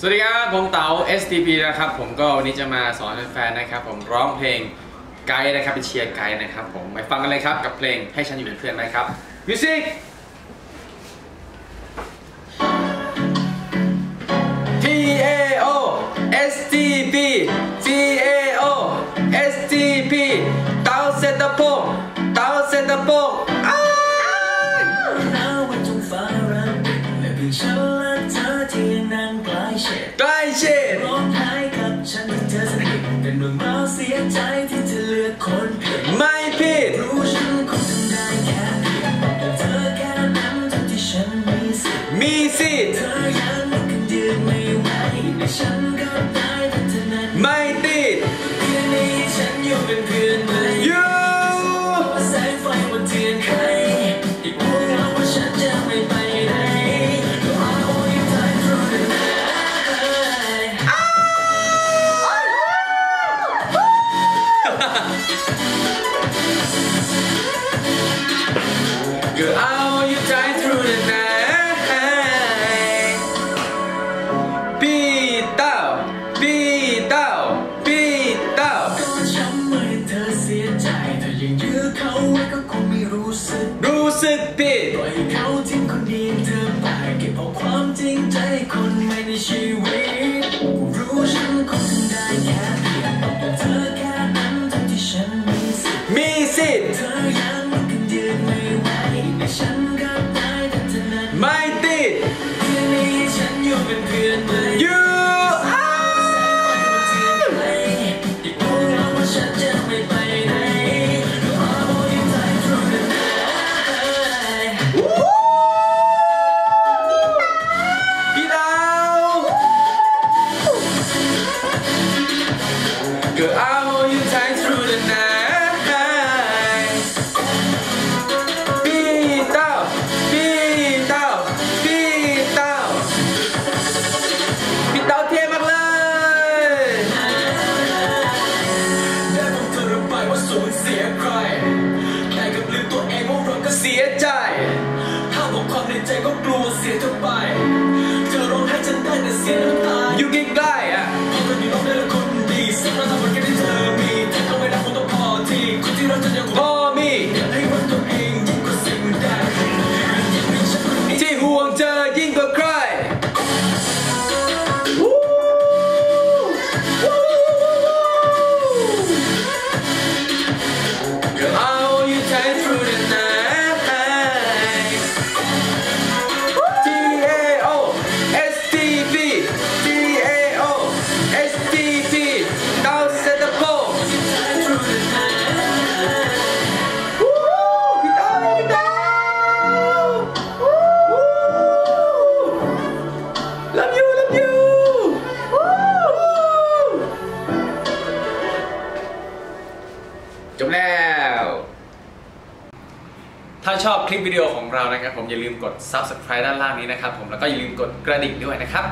สวัสดีครับ ผมเต๋า STP นะครับ ผมก็วันนี้จะมาสอนแฟนๆนะครับ ผมร้องเพลงไกด์นะครับเป็นเชียร์ไกด์นะครับ ผมไปฟังกันเลยครับกับเพลงให้ฉันอยู่เป็นเพื่อนนะครับมิวสิก ช็ดใชิดร้องไห้กับฉันเธอสนิทเป็นเรื่องราวเสียใจที่ Girl, I want you die through the night พี่เต้าพี่เต้าพี่เต้าก็ช้ำเมื่อเธอเสียใจถ้ายังยื้อเขาไว้ก็คงไม่รู้สึก รู้สึกผิด ปล่อยให้เขาทิ้งคนดีอย่างเธอไปเก็บเอาความจริงใจคนใหม่ในชีวิต Girl, I want you die through the night พี่เตาพี่เตาพี่เตาพี่เตาเท่มากเลยได้พบเธอระบายว่าสูญเสียใครแค่กับลืมตัวเองว่าเราก็เสียใจ ถ้าบอกความในใจก็กลัวเสียเธอไป เธอร้องไห้ฉันได้แต่เสียน้ำตาอยู่ใกล้ๆอะพราะเธอมีน้องได้และคน ดีสิ่งเราทำมันแค่ที่เธอมีแต่ก็ไม่ไถ้าชอบคลิปวิดีโอของเรานะครับผมอย่าลืมกด subscribe ด้านล่างนี้นะครับผมแล้วก็อย่าลืมกดกระดิ่งด้วยนะครับ